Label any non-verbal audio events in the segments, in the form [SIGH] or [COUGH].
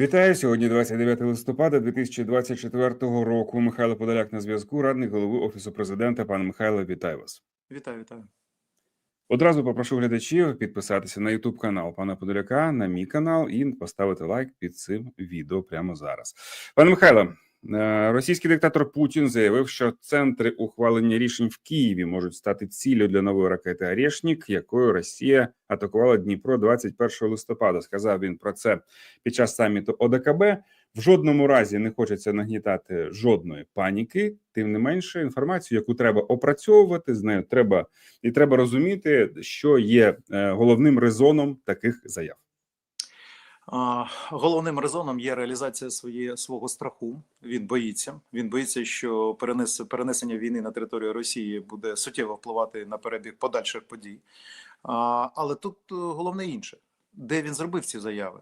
Вітаю сьогодні, 29 листопада 2024 року. Михайло Подоляк на зв'язку, радник голови офісу президента. Пане Михайло, вітаю вас. Вітаю, вітаю. Одразу попрошу глядачів підписатися на YouTube канал пана Подоляка, на мій канал і поставити лайк під цим відео прямо зараз. Пане Михайло, російський диктатор Путін заявив, що центри ухвалення рішень в Києві можуть стати ціллю для нової ракети «Арєшнік», якою Росія атакувала Дніпро 21 листопада. Сказав він про це під час саміту ОДКБ. В жодному разі не хочеться нагнітати жодної паніки. Тим не менше, інформацію, яку треба опрацьовувати, з нею треба і треба розуміти, що є е, головним резоном таких заяв. Головним резоном є реалізація своє, свого страху. Він боїться. Він боїться, що перенес, перенесення війни на територію Росії буде суттєво впливати на перебіг подальших подій. Але тут е, головне інше, де він зробив ці заяви.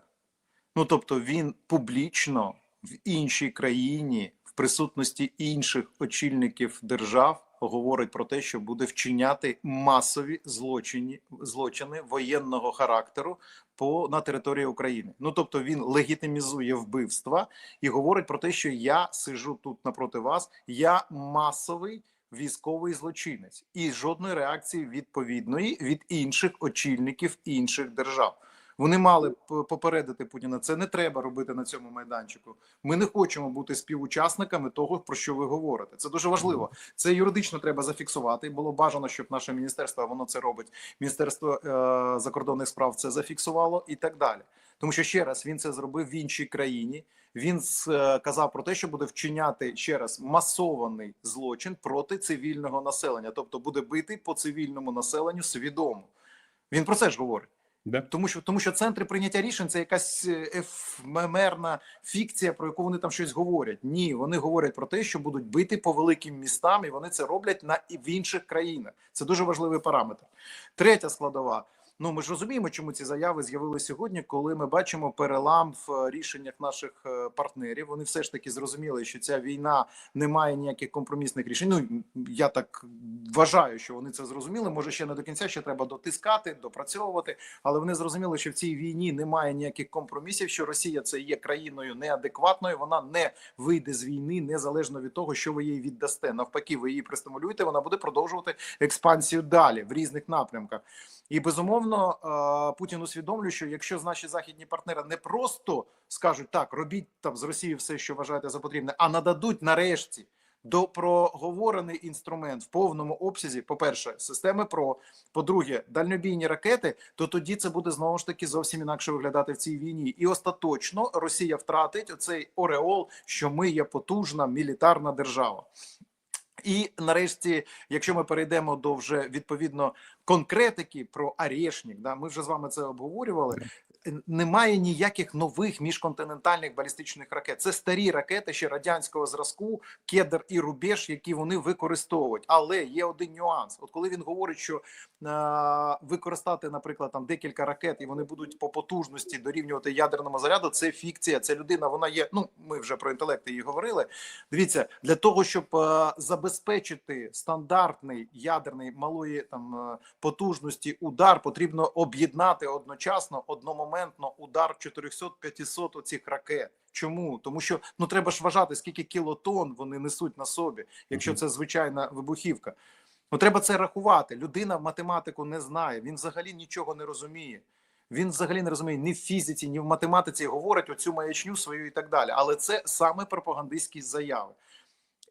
Ну тобто, він публічно в іншій країні, в присутності інших очільників держав. Говорить про те, що буде вчиняти масові злочини злочини воєнного характеру по на території України. Ну тобто він легітимізує вбивства і говорить про те, що я сижу тут напроти вас, я масовий військовий злочинець, і жодної реакції відповідної від інших очільників інших держав. Вони мали попередити Путіна. Це не треба робити на цьому майданчику. Ми не хочемо бути співучасниками того, про що ви говорите. Це дуже важливо. Це юридично треба зафіксувати. Було бажано, щоб наше міністерство воно це робить. Міністерство е закордонних справ це зафіксувало і так далі. Тому що ще раз він це зробив в іншій країні. Він сказав про те, що буде вчиняти ще раз масований злочин проти цивільного населення, тобто буде бити по цивільному населенню свідомо. Він про це ж говорить. Да. Тому що тому що центри прийняття рішень це якась ефемерна фікція, про яку вони там щось говорять. Ні, вони говорять про те, що будуть бити по великим містам, і вони це роблять на в інших країнах. Це дуже важливий параметр. Третя складова. Ну, ми ж розуміємо, чому ці заяви з'явилися сьогодні, коли ми бачимо перелам в рішеннях наших е, партнерів. Вони все ж таки зрозуміли, що ця війна не має ніяких компромісних рішень. Ну я так вважаю, що вони це зрозуміли. Може, ще не до кінця ще треба дотискати, допрацьовувати, але вони зрозуміли, що в цій війні немає ніяких компромісів. Що Росія це є країною неадекватною. Вона не вийде з війни незалежно від того, що ви їй віддасте. Навпаки, ви її пристимулюєте. Вона буде продовжувати експансію далі в різних напрямках. І безумовно Путін усвідомлює, що якщо наші західні партнери не просто скажуть так, робіть там з Росії все, що вважаєте за потрібне, а нададуть нарешті до проговорений інструмент в повному обсязі. По перше, системи ПРО, по-друге, дальнобійні ракети, то тоді це буде знову ж таки зовсім інакше виглядати в цій війні. І остаточно Росія втратить оцей ореол, що ми є потужна мілітарна держава. І нарешті, якщо ми перейдемо до вже відповідно конкретики про Арішнік, да ми вже з вами це обговорювали немає ніяких нових міжконтинентальних балістичних ракет. Це старі ракети ще радянського зразку, кедр і рубеж, які вони використовують. Але є один нюанс: от коли він говорить, що е використати, наприклад, там декілька ракет, і вони будуть по потужності дорівнювати ядерному заряду. Це фікція. Це людина. Вона є. Ну ми вже про інтелект її говорили. Дивіться, для того, щоб е забезпечити стандартний ядерний малої там е потужності удар, потрібно об'єднати одночасно одному одномоментно удар 400-500 оцих ракет. Чому? Тому що ну треба ж вважати, скільки кілотон вони несуть на собі, якщо це звичайна вибухівка. Ну треба це рахувати. Людина математику не знає, він взагалі нічого не розуміє. Він взагалі не розуміє ні в фізиці, ні в математиці говорить оцю маячню свою і так далі. Але це саме пропагандистські заяви.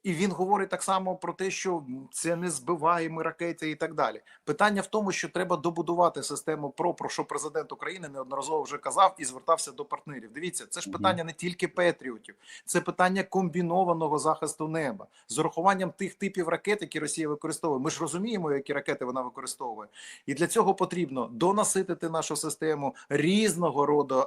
І він говорить так само про те, що це не збиваємо ракети і так далі. Питання в тому, що треба добудувати систему ПРО, про що президент України неодноразово вже казав і звертався до партнерів. Дивіться, це ж питання не тільки Петріотів, це питання комбінованого захисту неба з урахуванням тих типів ракет, які Росія використовує. Ми ж розуміємо, які ракети вона використовує, і для цього потрібно донаситити нашу систему різного роду,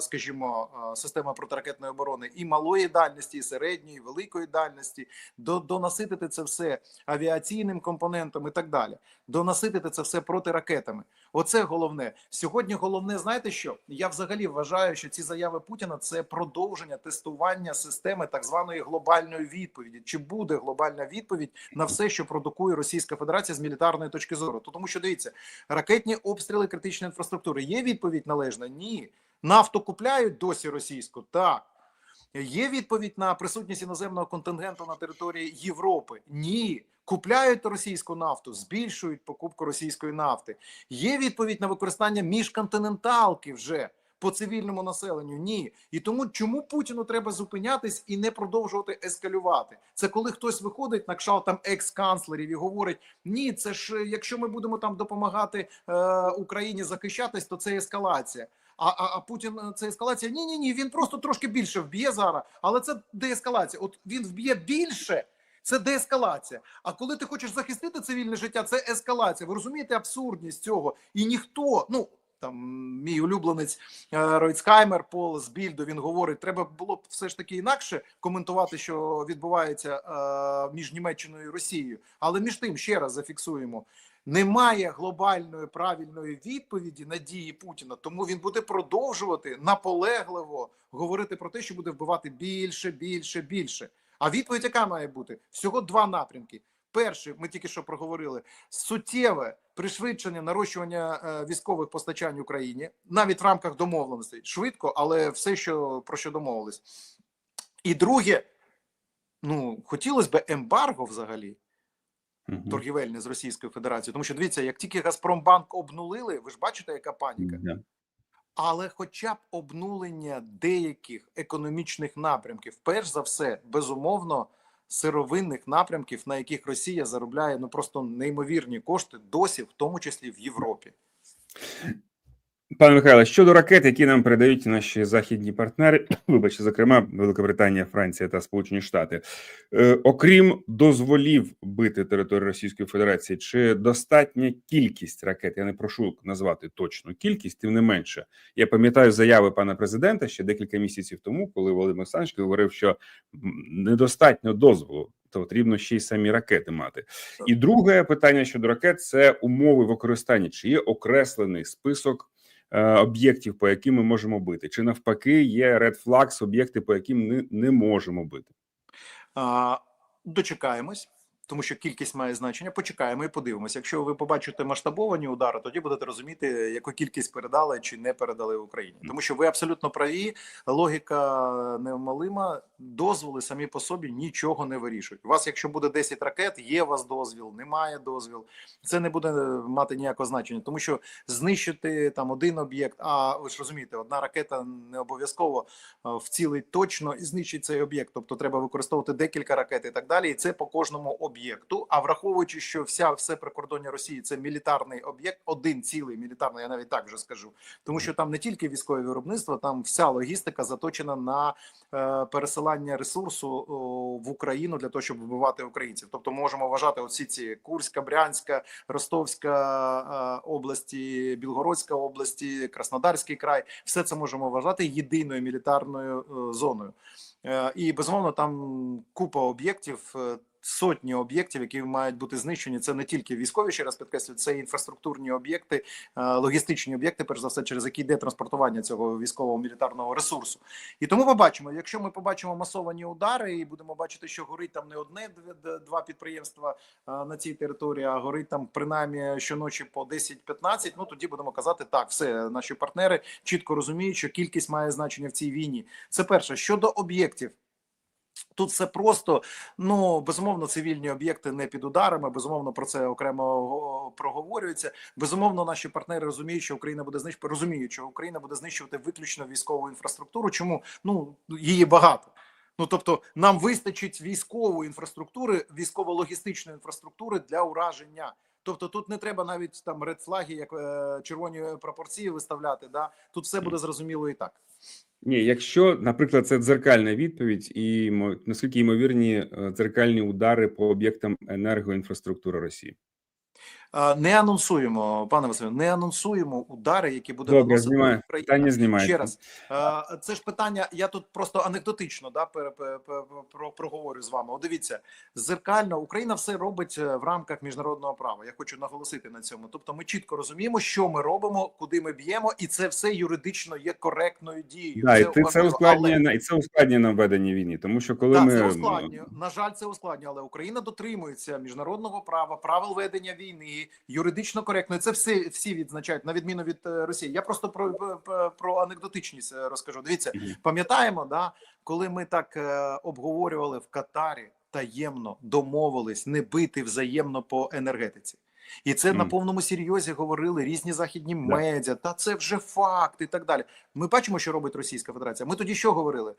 скажімо, системи протиракетної оборони і малої дальності, і середньої, і великої дальності донаситити це все авіаційним компонентом і так далі. Донаситити це все проти ракетами. Оце головне сьогодні. Головне, знаєте що я взагалі вважаю, що ці заяви Путіна це продовження тестування системи так званої глобальної відповіді. Чи буде глобальна відповідь на все, що продукує Російська Федерація з мілітарної точки зору? Тому що дивіться, ракетні обстріли критичної інфраструктури є відповідь належна? Ні. Нафту купляють досі російську? Так. Є відповідь на присутність іноземного контингенту на території Європи? Ні. Купляють російську нафту, збільшують покупку російської нафти. Є відповідь на використання міжконтиненталки вже по цивільному населенню? Ні. І тому чому Путіну треба зупинятись і не продовжувати ескалювати? Це коли хтось виходить на кшал там екс-канцлерів і говорить: ні, це ж е, якщо ми будемо там допомагати е, Україні захищатись, то це ескалація. А, а, а Путін е, це ескалація? Ні, ні, ні. Він просто трошки більше вб'є зараз, але це деескалація. От він вб'є більше. Це деескалація. А коли ти хочеш захистити цивільне життя, це ескалація. Ви розумієте абсурдність цього? І ніхто, ну там мій улюбленець е, Ройцхаймер, Пол з Більдо, він говорить, треба було б все ж таки інакше коментувати, що відбувається е, між Німеччиною і Росією. Але між тим ще раз зафіксуємо. Немає глобальної правильної відповіді на дії Путіна, тому він буде продовжувати наполегливо говорити про те, що буде вбивати більше, більше, більше. А відповідь яка має бути? Всього два напрямки. Перший, ми тільки що проговорили, суттєве пришвидшення нарощування е, військових постачань Україні навіть в рамках домовленостей. Швидко, але все, що про що домовились. І друге, ну хотілося б ембарго взагалі Мгм. торгівельне з Російською Федерацією. Тому що дивіться, як тільки Газпромбанк обнулили, ви ж бачите, яка паніка. Але хоча б обнулення деяких економічних напрямків, перш за все, безумовно, сировинних напрямків, на яких Росія заробляє ну просто неймовірні кошти, досі, в тому числі в Європі. Пане Михайло, щодо ракет, які нам передають наші західні партнери, [COUGHS] вибачте, зокрема Великобританія, Франція та Сполучені Штати, е, окрім дозволів бити територію Російської Федерації, чи достатня кількість ракет? Я не прошу назвати точну кількість, тим не менше. Я пам'ятаю заяви пана президента ще декілька місяців тому, коли Володимир Олександрович говорив, що недостатньо дозволу. То потрібно ще й самі ракети мати. І друге питання щодо ракет це умови використання. Чи є окреслений список об'єктів, по яким ми можемо бити, чи навпаки є red flags, об'єкти, по яким не, не можемо бити. Дочекаємось, тому що кількість має значення. Почекаємо і подивимося. Якщо ви побачите масштабовані удари, тоді будете розуміти, яку кількість передали чи не передали Україні. Тому що ви абсолютно праві. Логіка неумолима. Дозволи самі по собі нічого не вирішують. У вас, якщо буде 10 ракет, є у вас дозвіл, немає дозвіл. Це не буде мати ніякого значення, тому що знищити там один об'єкт. А ви ж розумієте, одна ракета не обов'язково е, вцілить точно і знищить цей об'єкт. Тобто треба використовувати декілька ракет і так далі. І це по кожному об'єкту. А враховуючи, що вся все прикордоння Росії це мілітарний об'єкт, один цілий мілітарний, я навіть так вже скажу, тому що там не тільки військове виробництво, там вся логістика заточена на е, пересилання ресурсу о, в Україну для того, щоб вбивати українців. Тобто, можемо вважати оці ці Курська, Брянська, Ростовська е, області, Білгородська області, Краснодарський край. Все це можемо вважати єдиною мілітарною е, зоною. Е, І безумовно там купа об'єктів. Сотні об'єктів, які мають бути знищені, це не тільки військові, ще раз підкреслюю, це інфраструктурні об'єкти, е, логістичні об'єкти, перш за все, через які йде транспортування цього військового мілітарного ресурсу. І тому побачимо, якщо ми побачимо масовані удари, і будемо бачити, що горить там не одне два підприємства е, на цій території, а горить там принаймні щоночі по 10-15, Ну тоді будемо казати так, все наші партнери чітко розуміють, що кількість має значення в цій війні. Це перше щодо об'єктів. Тут все просто ну безумовно, цивільні об'єкти не під ударами. Безумовно, про це окремо проговорюється. Безумовно, наші партнери розуміють, що Україна буде знищувати, розуміють, що Україна буде знищувати виключно військову інфраструктуру. Чому ну її багато? Ну тобто, нам вистачить військової інфраструктури, військово-логістичної інфраструктури для ураження. Тобто тут не треба навіть там редфлаги, як е, червоні пропорції виставляти. Да тут все буде зрозуміло і так. Ні, якщо, наприклад, це дзеркальна відповідь, і наскільки ймовірні е, дзеркальні удари по об'єктам енергоінфраструктури Росії. Не анонсуємо, пане Василю, не анонсуємо удари, які буде Добре, наносити. Україна. Питання знімається. Ще раз, це ж питання. Я тут просто анекдотично да проговорю з вами. О, дивіться, зеркально Україна все робить е, в рамках міжнародного права. Я хочу наголосити на цьому. Тобто, ми чітко розуміємо, що ми робимо, куди ми б'ємо, і це все юридично є коректною дією. Да, і ти це ускладнює Але- і це ускладнює на веденні війни, тому що коли так, ми це ускладнює. На жаль, це ускладнює, але Україна дотримується міжнародного права, правил ведення війни, юридично коректною. Це всі всі відзначають на відміну від е, Росії. Я просто про, про, про анекдотичність е, розкажу. Дивіться, пам'ятаємо, да, коли ми так е, обговорювали в Катарі таємно домовились не бити взаємно по енергетиці. І це на повному серйозі говорили різні західні Да. медіа. Та це вже факт і так далі. Ми бачимо, що робить Російська Федерація. Ми тоді що говорили?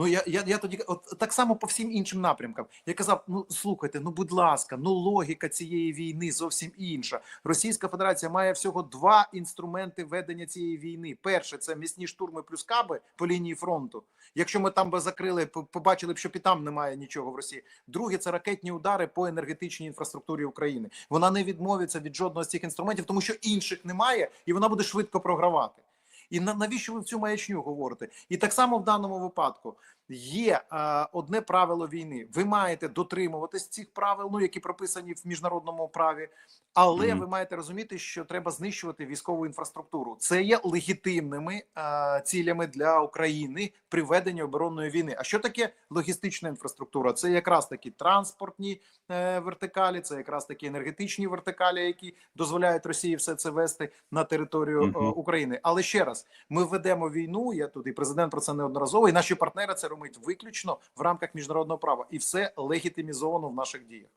Ну я, я, я тоді от так само по всім іншим напрямкам. Я казав: ну слухайте, ну будь ласка, ну логіка цієї війни зовсім інша. Російська Федерація має всього два інструменти ведення цієї війни. Перше це місні штурми плюс каби по лінії фронту. Якщо ми там би закрили, побачили б, що і там немає нічого в Росії. Друге це ракетні удари по енергетичній інфраструктурі України. Вона не відмовиться від жодного з цих інструментів, тому що інших немає, і вона буде швидко програвати. І на навіщо ви цю маячню говорите? І так само в даному випадку є е, одне правило війни. Ви маєте дотримуватись цих правил, ну які прописані в міжнародному праві, але Мгм. ви маєте розуміти, що треба знищувати військову інфраструктуру. Це є легітимними е, цілями для України при веденні оборонної війни. А що таке логістична інфраструктура? Це якраз такі транспортні е, вертикалі, це якраз такі енергетичні вертикалі, які дозволяють Росії все це вести на територію е, України. Але ще раз, ми ведемо війну. Я тут і президент про це неодноразово, і наші партнери це роблять виключно в рамках міжнародного права, і все легітимізовано в наших діях.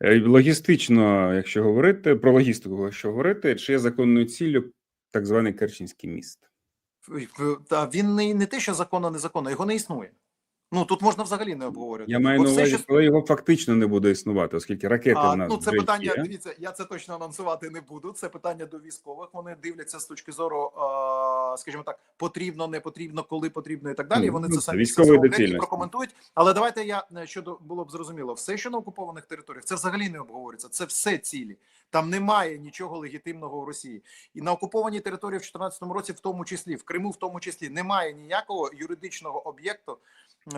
Е, Логістично, якщо говорити про логістику, якщо говорити, чи є законною ціллю так званий Керченський міст? Та він не, не те, що законно, незаконно, його не існує. Ну тут можна взагалі не обговорювати. Я маю на увазі, що- коли його фактично не буде існувати, оскільки ракети А, в нас ну це вже питання. є. Дивіться, я це точно анонсувати не буду. Це питання до військових. Вони дивляться з точки зору, а, скажімо так, потрібно, не потрібно, коли потрібно і так далі. Вони ну, це самі прокоментують. Але давайте я е, щодо було б зрозуміло, все, що на окупованих територіях, це взагалі не обговорюється. Це все цілі. Там немає нічого легітимного в Росії. І на окупованій території в 2014 році, в тому числі, в Криму, в тому числі, немає ніякого юридичного об'єкту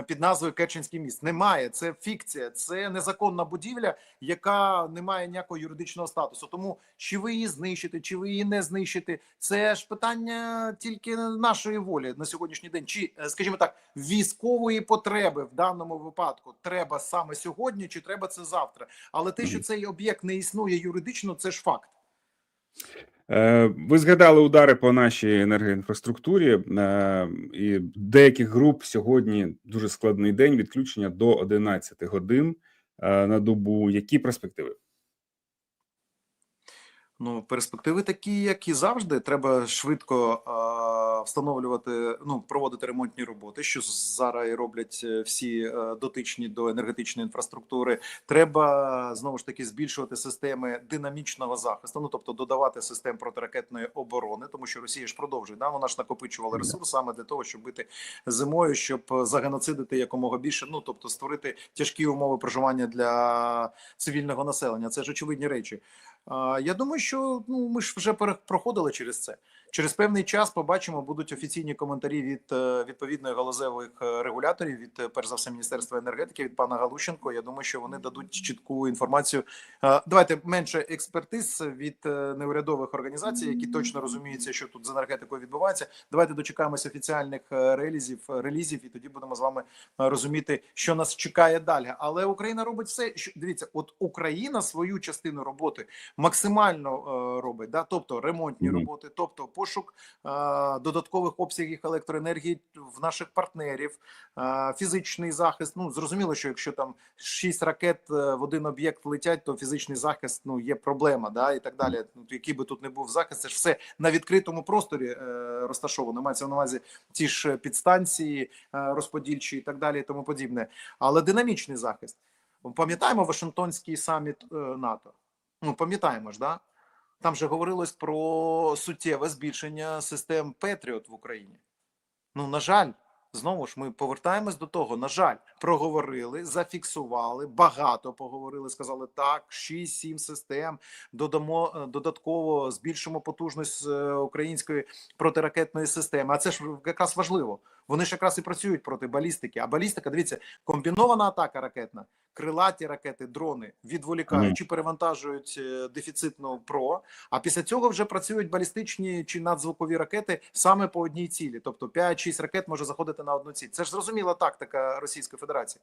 під назвою Керченський міст. Немає. Це фікція, це незаконна будівля, яка не має ніякого юридичного статусу. Тому чи ви її знищите, чи ви її не знищите, це ж питання тільки нашої волі на сьогоднішній день. Чи, е, скажімо так, військової потреби в даному випадку треба саме сьогодні, чи треба це завтра? Але те, що цей об'єкт не існує юридично, це ж факт. Е, Ви згадали удари по нашій енергоінфраструктурі е, і деяких груп сьогодні дуже складний день відключення до 11 годин е, на добу. Які перспективи? Ну, перспективи такі, як і завжди. Треба швидко е, встановлювати, ну проводити ремонтні роботи, що зараз і роблять е, всі е, дотичні до енергетичної інфраструктури. Треба знову ж таки збільшувати системи динамічного захисту. Ну тобто додавати систем протиракетної оборони, тому що Росія ж продовжує. Да, вона ж накопичувала ресурс саме для того, щоб бити зимою, щоб е, загеноцидити якомога більше. Ну тобто створити тяжкі умови проживання для цивільного населення. Це ж очевидні речі. Я думаю, що ну ми ж вже проходили через це. Через певний час побачимо, будуть офіційні коментарі від е, відповідної галузевих е, регуляторів, від е, перш за все міністерства енергетики, від пана Галущенко. Я думаю, що вони дадуть чітку інформацію. Давайте менше експертиз від неурядових організацій, які точно розуміються, що тут з енергетикою відбувається. Давайте дочекаємось офіціальних релізів, релізів, і тоді будемо з вами розуміти, що нас чекає далі. Але Україна робить все. Що дивіться, от Україна свою частину роботи максимально робить, да, тобто ремонтні роботи, тобто пошук е, додаткових обсягів електроенергії в наших партнерів, е, фізичний захист. Ну зрозуміло, що якщо там шість ракет е, в один об'єкт летять, то фізичний захист ну є проблема, да і так далі. Ну який би тут не був захист, це ж все на відкритому просторі розташовано. Мається на увазі ті ж підстанції розподільчі і так далі, і тому подібне. Але динамічний захист. Пам'ятаємо Вашингтонський саміт НАТО. Ну, пам'ятаємо ж, да? Там же говорилось про суттєве збільшення систем Петріот в Україні. Ну, на жаль, знову ж ми повертаємось до того. На жаль, проговорили, зафіксували, багато поговорили, сказали так, 6-7 систем, додамо е, додатково збільшимо потужність е, української протиракетної системи. А це ж якраз важливо. Вони ж якраз і працюють проти балістики. А балістика, дивіться, комбінована атака ракетна, крилаті ракети, дрони відволікають чи перевантажують е, дефіцитну ПРО. А після цього вже працюють балістичні чи надзвукові ракети саме по одній цілі. Тобто 5-6 ракет може заходити на одну ціль. Це ж зрозуміла тактика Російської Федерації.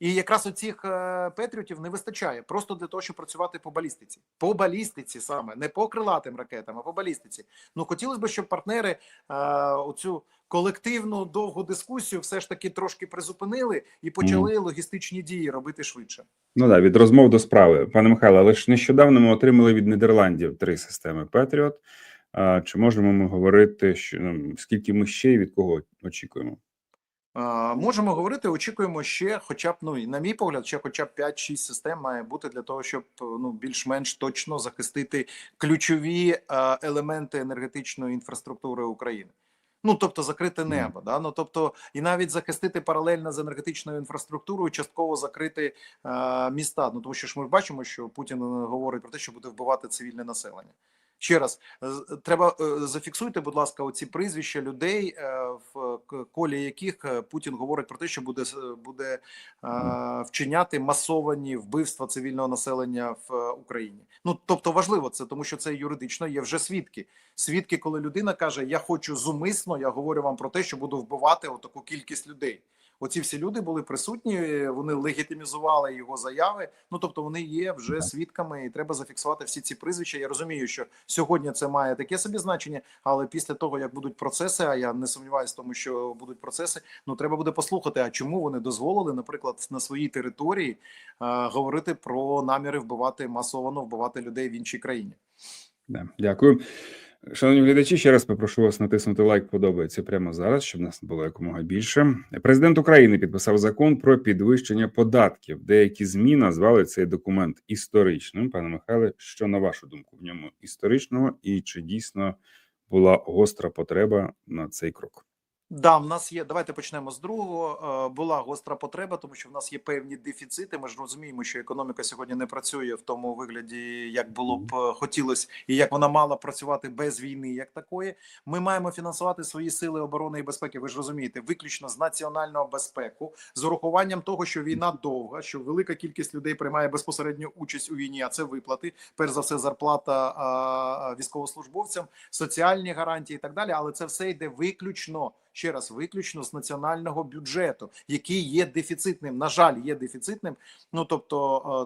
І якраз оцих е, петріотів не вистачає просто для того, щоб працювати по балістиці. По балістиці саме, не по крилатим ракетам, а по балістиці. Ну хотілося б, щоб партнери е, оцю колективну довгу дискусію все ж таки трошки призупинили і почали логістичні дії робити швидше. Ну да, від розмов до справи, пане Михайло. Але ж нещодавно ми отримали від Нідерландів три системи Петріот. Чи можемо ми говорити, що ну, скільки ми ще і від кого очікуємо? Можемо говорити, очікуємо ще, хоча б ну і на мій погляд, ще хоча б 5-6 систем має бути для того, щоб ну більш-менш точно захистити ключові елементи енергетичної інфраструктури України. Ну тобто закрити небо, да ну тобто, і навіть захистити паралельно з енергетичною інфраструктурою, частково закрити е, міста. Ну тому що ж ми бачимо, що Путін е, говорить про те, що буде вбивати цивільне населення. Ще раз треба е, зафіксуйте, будь ласка, оці прізвища людей, е, в колі яких е, Путін говорить про те, що буде буде вчиняти масовані вбивства цивільного населення в Україні. Ну тобто важливо це, тому що це юридично є вже свідки. Свідки, коли людина каже: Я хочу зумисно, я говорю вам про те, що буду вбивати отаку кількість людей. Оці всі люди були присутні, вони легітимізували його заяви. Ну тобто вони є вже свідками, і треба зафіксувати всі ці прізвища. Я розумію, що сьогодні це має таке собі значення, але після того як будуть процеси, а я не сумніваюся, в тому що будуть процеси. Ну треба буде послухати, а чому вони дозволили, наприклад, на своїй території е, говорити про наміри вбивати масово вбивати людей в іншій країні. Дякую. Шановні глядачі, ще раз попрошу вас натиснути лайк подобається прямо зараз, щоб нас було якомога більше. Президент України підписав закон про підвищення податків. Деякі змі назвали цей документ історичним. Пане Михайле, що на вашу думку в ньому історичного, і чи дійсно була гостра потреба на цей крок? Да, в нас є. Давайте почнемо з другого. Е, Була гостра потреба, тому що в нас є певні дефіцити. Ми ж розуміємо, що економіка сьогодні не працює в тому вигляді, як було б е, хотілося, і як вона мала працювати без війни, як такої. Ми маємо фінансувати свої сили оборони і безпеки. Ви ж розумієте, виключно з національного безпеку, з урахуванням того, що війна довга, що велика кількість людей приймає безпосередню участь у війні. А це виплати, перш за все, зарплата військовослужбовцям, соціальні гарантії і так далі. Але це все йде виключно ще раз, виключно з національного бюджету, який є дефіцитним. На жаль, є дефіцитним. Ну тобто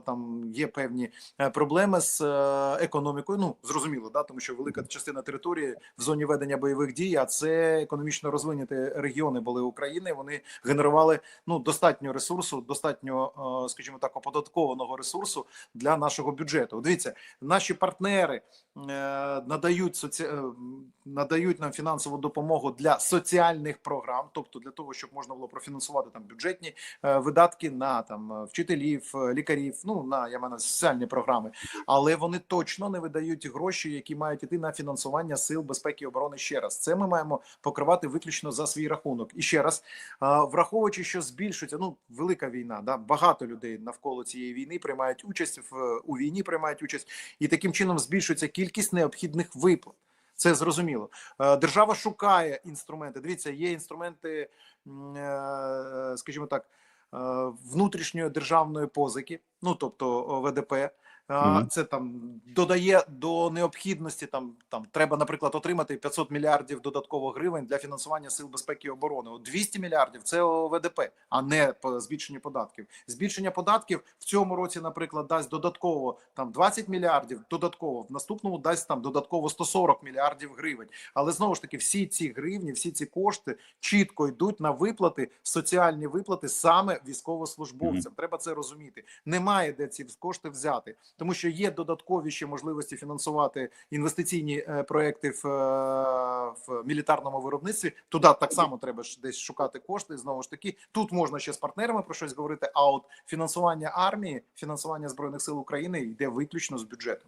е, там є певні е, проблеми з е, економікою. Ну зрозуміло, да, тому що велика частина території в зоні ведення бойових дій, а це економічно розвинуті регіони були України. Вони генерували ну достатньо ресурсу, достатньо, скажімо так, оподаткованого ресурсу для нашого бюджету. Дивіться, наші партнери надають соці... е, надають нам фінансову допомогу для соціальних програм, тобто для того, щоб можна було профінансувати там бюджетні е, видатки на там е, вчителів, е, лікарів. Ну на я маю соціальні програми, але вони точно не видають гроші, які мають іти на фінансування сил безпеки і оборони. Ще раз це ми маємо покривати виключно за свій рахунок. І ще раз е, враховуючи, що збільшується ну велика війна, да багато людей навколо цієї війни приймають участь в у війні, приймають участь, і таким чином збільшується кількість необхідних виплат. Це зрозуміло. Е, Держава шукає інструменти. Дивіться, є інструменти, е, скажімо так, е, внутрішньої державної позики, ну тобто ВДП. А, Це там додає до необхідності. Там там треба, наприклад, отримати 500 мільярдів додатково гривень для фінансування сил безпеки і оборони. От 200 мільярдів це ОВДП, а не по збільшення податків. Збільшення податків в цьому році, наприклад, дасть додатково там 20 мільярдів. Додатково в наступному дасть там додатково 140 мільярдів гривень. Але знову ж таки, всі ці гривні, всі ці кошти чітко йдуть на виплати, соціальні виплати саме військовослужбовцям. Треба це розуміти. Немає де ці кошти взяти, тому що є додаткові ще можливості фінансувати інвестиційні е, проекти в, е, в мілітарному виробництві. Туди так само треба ж десь шукати кошти. Знову ж таки, тут можна ще з партнерами про щось говорити. А от фінансування армії, фінансування збройних сил України йде виключно з бюджету.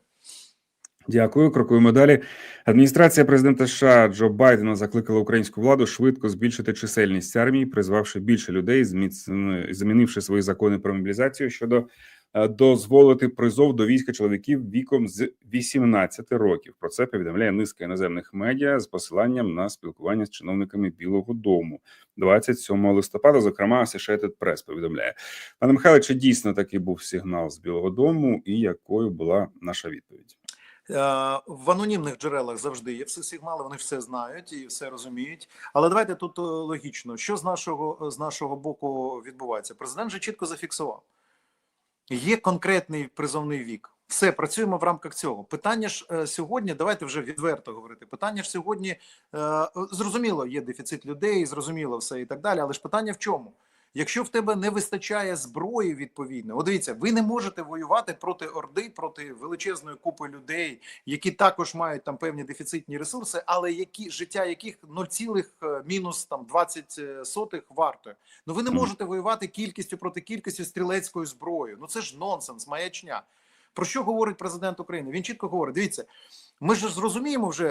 Дякую. Крокуємо далі. Адміністрація президента США Джо Байдена закликала українську владу швидко збільшити чисельність армії, призвавши більше людей, замінивши свої закони про мобілізацію щодо дозволити призов до війська чоловіків віком з 18 років. Про це повідомляє низка іноземних медіа з посиланням на спілкування з чиновниками Білого Дому 27 листопада. Зокрема, Associated Press повідомляє пане Михайле, чи дійсно такий був сигнал з Білого Дому, і якою була наша відповідь? Е, В анонімних джерелах завжди є всі сигнали, вони все знають і все розуміють. Але давайте тут е, логічно, що з нашого з нашого боку відбувається. Президент же чітко зафіксував. Є конкретний призовний вік. Все працюємо в рамках цього. Питання ж е, сьогодні, давайте вже відверто говорити. Питання ж сьогодні е, зрозуміло, є дефіцит людей, зрозуміло все і так далі. Але ж питання в чому? Якщо в тебе не вистачає зброї відповідно, от дивіться, ви не можете воювати проти орди, проти величезної купи людей, які також мають там певні дефіцитні ресурси, але які життя яких 0, е, мінус там 20 сотих вартує. Ну ви не можете воювати кількістю проти кількості стрілецькою зброєю. Ну це ж нонсенс, маячня. Про що говорить президент України? Він чітко говорить: дивіться, ми ж зрозуміємо вже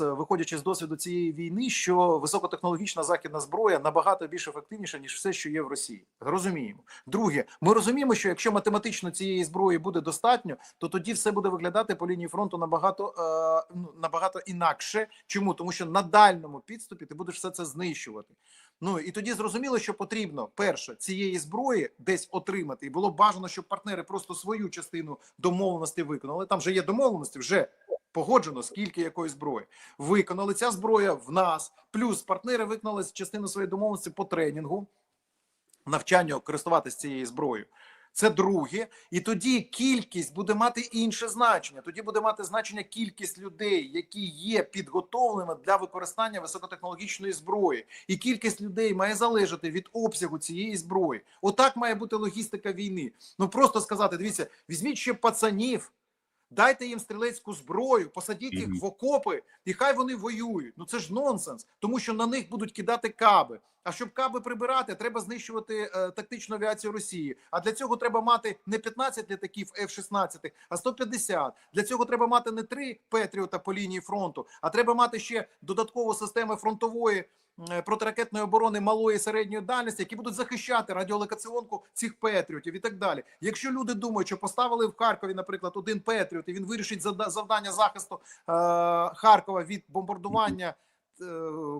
е, виходячи з досвіду цієї війни, що високотехнологічна західна зброя набагато більш ефективніша ніж все, що є в Росії. Розуміємо. Друге, ми розуміємо, що якщо математично цієї зброї буде достатньо, то тоді все буде виглядати по лінії фронту набагато е, ну, набагато інакше. Чому тому, що на дальному підступі ти будеш все це знищувати. Ну і тоді зрозуміло, що потрібно перше цієї зброї десь отримати, і було бажано, щоб партнери просто свою частину домовленості виконали. Там вже є домовленості, вже погоджено, скільки якої зброї виконали. Ця зброя в нас, плюс партнери виконали частину своєї домовленості по тренінгу, навчанню користуватися цією зброєю. Це друге, і тоді кількість буде мати інше значення. Тоді буде мати значення кількість людей, які є підготовленими для використання високотехнологічної зброї, і кількість людей має залежати від обсягу цієї зброї. Отак має бути логістика війни. Ну просто сказати: дивіться, візьміть ще пацанів. Дайте їм стрілецьку зброю, посадіть їх в окопи, і хай вони воюють. Ну це ж нонсенс, тому що на них будуть кидати каби. А щоб каби прибирати, треба знищувати е, тактичну авіацію Росії. А для цього треба мати не 15 літаків F-16, а 150. Для цього треба мати не три Петріота по лінії фронту, а треба мати ще додаткову систему фронтової протиракетної оборони малої і середньої дальності, які будуть захищати радіолокаціонку цих Петріотів і так далі. Якщо люди думають, що поставили в Харкові, наприклад, один Петріот, і він вирішить завдання захисту е, Харкова від бомбардування е,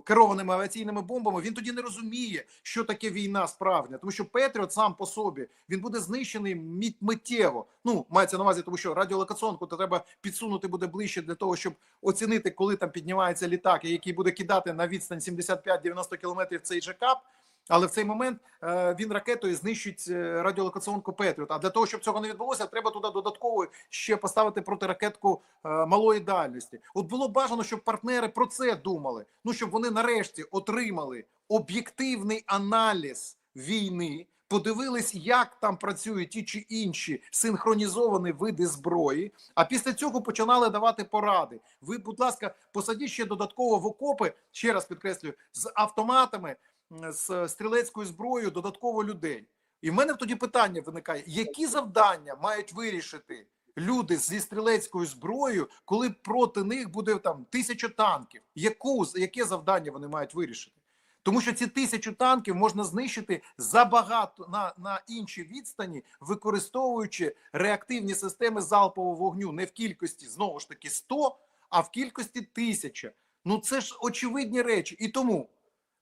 керованими авіаційними бомбами, він тоді не розуміє, що таке війна справжня, тому що Петріот сам по собі він буде знищений миттєво. Ну мається на увазі, тому що радіолокаціонку то треба підсунути буде ближче для того, щоб оцінити, коли там піднімається літак, який буде кидати на відстань 75-90 кілометрів цей же кап. Але в цей момент е, він ракетою знищить е, радіолокаційонку Петріот. А для того, щоб цього не відбулося, треба туди додатково ще поставити протиракетку е, малої дальності. От було бажано, щоб партнери про це думали. Ну щоб вони нарешті отримали об'єктивний аналіз війни. Подивились, як там працюють ті чи інші синхронізовані види зброї. А після цього починали давати поради. Ви, будь ласка, посадіть ще додатково в окопи, ще раз підкреслюю, з автоматами, з стрілецькою зброєю, додатково людей. І в мене тоді питання виникає: які завдання мають вирішити люди зі стрілецькою зброєю, коли проти них буде там тисяча танків? Яку яке завдання вони мають вирішити? Тому що ці тисячу танків можна знищити забагато на, на іншій відстані, використовуючи реактивні системи залпового вогню не в кількості знову ж таки 100, а в кількості тисяча. Ну це ж очевидні речі. І тому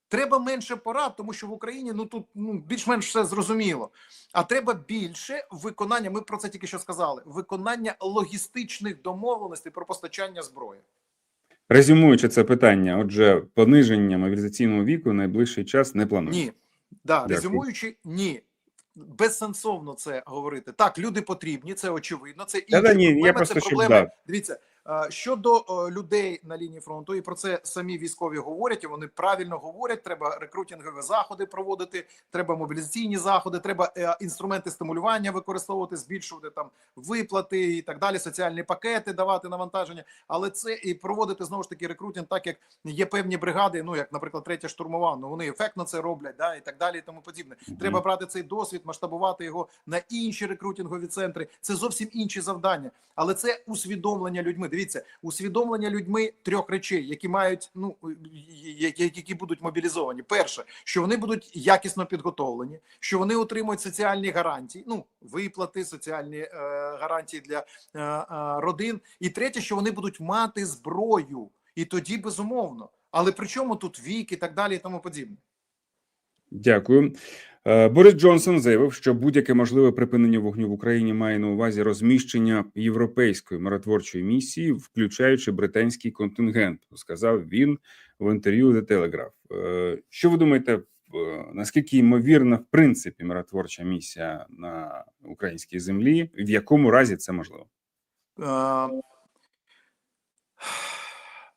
треба менше порад, тому що в Україні ну тут ну більш-менш все зрозуміло. А треба більше виконання. Ми про це тільки що сказали: виконання логістичних домовленостей про постачання зброї. Резюмуючи це питання, отже, пониження мобілізаційного віку в найближчий час не планується. Ні, да, Дякую. резюмуючи, ні. Безсенсовно це говорити. Так, люди потрібні, це очевидно. Це інші Та-да, ні, я просто це щоб, проблеми. да. Дивіться, щодо е, людей на лінії фронту, і про це самі військові говорять. і Вони правильно говорять. Треба рекрутингові заходи проводити, треба мобілізаційні заходи, треба е, інструменти стимулювання використовувати, збільшувати там виплати і так далі, соціальні пакети давати навантаження. Але це і проводити знову ж таки рекрутинг, так як є певні бригади, ну як, наприклад, третя штурмова, ну вони ефектно це роблять, да і так далі, і тому подібне. Треба брати цей досвід, масштабувати його на інші рекрутингові центри. Це зовсім інші завдання, але це усвідомлення людьми. Дивіться, усвідомлення людьми трьох речей, які мають ну які, будуть мобілізовані. Перше, що вони будуть якісно підготовлені, що вони отримують соціальні гарантії, ну виплати, соціальні е, гарантії для е, е, родин. І третє, що вони будуть мати зброю, і тоді безумовно. Але при чому тут вік і так далі, і тому подібне. Дякую. Е, Борис Джонсон заявив, що будь-яке можливе припинення вогню в Україні має на увазі розміщення європейської миротворчої місії, включаючи британський контингент. Сказав він в інтерв'ю The Telegraph. Е, Що ви думаєте, е, наскільки ймовірна в принципі миротворча місія на українській землі? В якому разі це можливо? [SIGHS]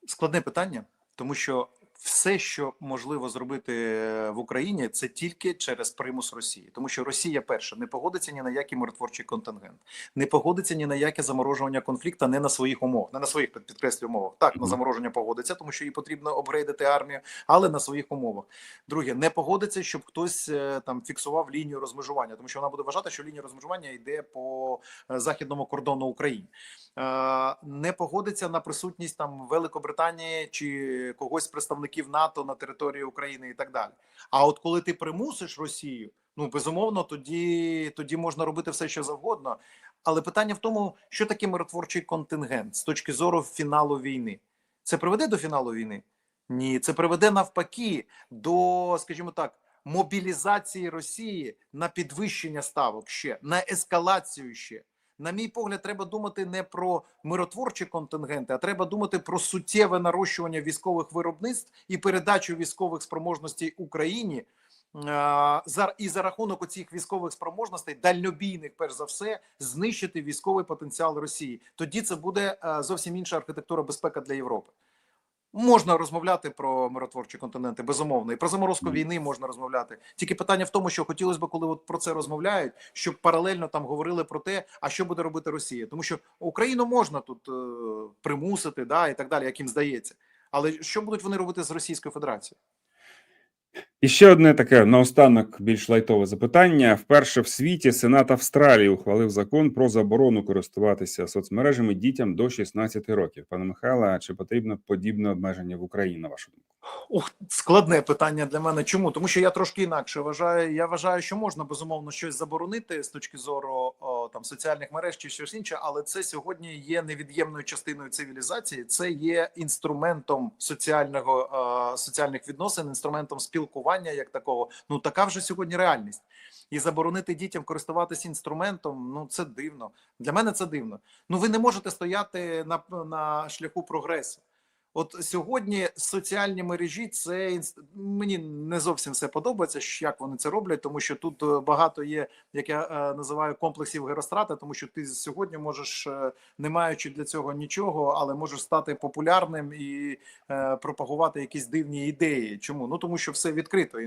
Складне питання, тому що все, що можливо зробити в Україні, це тільки через примус Росії, тому що Росія перша не погодиться ні на який миротворчий контингент, не погодиться ні на яке заморожування конфлікту, не на своїх умовах, не на своїх підкреслю умовах. Так, на замороження погодиться, тому що їй потрібно обгрейдити армію, але на своїх умовах. Друге, не погодиться, щоб хтось е, там фіксував лінію розмежування, тому що вона буде вважати, що лінія розмежування йде по е, західному кордону України. Е, Не погодиться на присутність там Великобританії чи когось з представників НАТО на території України і так далі. А от коли ти примусиш Росію, ну безумовно, тоді, тоді можна робити все, що завгодно. Але питання в тому, що таке миротворчий контингент з точки зору фіналу війни. Це приведе до фіналу війни? Ні, це приведе навпаки до, скажімо так, мобілізації Росії на підвищення ставок ще, на ескалацію ще. На мій погляд, треба думати не про миротворчі контингенти, а треба думати про суттєве нарощування військових виробництв і передачу військових спроможностей Україні. за- І за рахунок оцих військових спроможностей, дальнобійних, перш за все, знищити військовий потенціал Росії. Тоді це буде е, зовсім інша архітектура безпеки для Європи. Можна розмовляти про миротворчі континенти, безумовно, і про заморозку війни можна розмовляти. Тільки питання в тому, що хотілося б, коли от про це розмовляють, щоб паралельно там говорили про те, а що буде робити Росія, тому що Україну можна тут е, примусити, да і так далі, як їм здається. Але що будуть вони робити з Російською Федерацією? І ще одне таке наостанок більш лайтове запитання. Вперше в світі Сенат Австралії ухвалив закон про заборону користуватися соцмережами дітям до 16 років. Пане Михайло, чи потрібно подібне обмеження в Україні? На вашу думку? Ох, складне питання для мене. Чому? Тому що я трошки інакше вважаю. Я вважаю, що можна безумовно щось заборонити з точки зору о, там соціальних мереж чи щось інше, але це сьогодні є невід'ємною частиною цивілізації. Це є інструментом соціального е, соціальних відносин, інструментом спілкування як такого. Ну така вже сьогодні реальність. І заборонити дітям користуватися інструментом, ну це дивно. Для мене це дивно. Ну ви не можете стояти на, на шляху прогресу. От сьогодні соціальні мережі це мені не зовсім все подобається, як вони це роблять, тому що тут е, багато є, як я е, називаю комплексів герострата, тому що ти сьогодні можеш, е, не маючи для цього нічого, але можеш стати популярним і пропагувати якісь дивні ідеї. Чому? Ну тому що все відкрито,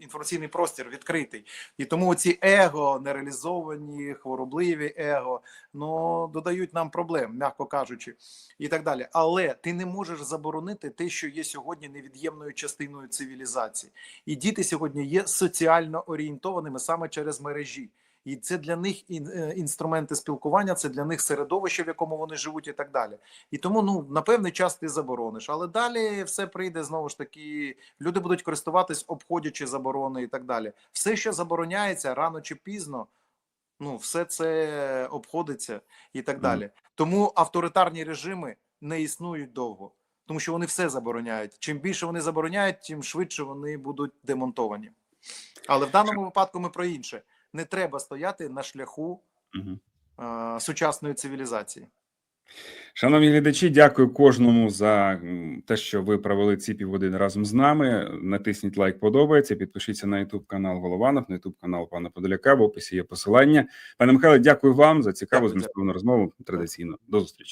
інформаційний простір відкритий, і тому ці его нереалізовані, хворобливі его, ну додають нам проблем, м'яко кажучи і так далі. Але ти не можеш заборонити те, що є сьогодні невід'ємною частиною цивілізації. І діти сьогодні є соціально орієнтованими саме через мережі. І це для них е, інструменти спілкування, це для них середовище, в якому вони живуть, і так далі. І тому ну на певний час ти заборониш, але далі все прийде знову ж таки. Люди будуть користуватись, обходячи заборони і так далі. Все, що забороняється рано чи пізно, ну все це обходиться і так далі. Тому авторитарні режими не існують довго, тому що вони все забороняють. Чим більше вони забороняють, тим швидше вони будуть демонтовані. Але в даному випадку ми про інше. Не треба стояти на шляху Угу. е, сучасної цивілізації. Шановні глядачі, дякую кожному за те, що ви провели ці півгодини разом з нами. Натисніть лайк, подобається. Підпишіться на Ютуб канал Голованов, на Ютуб канал пана Подоляка. В описі є посилання. Пане Михайло, дякую вам за цікаву змістовну розмову. Традиційно до зустрічі.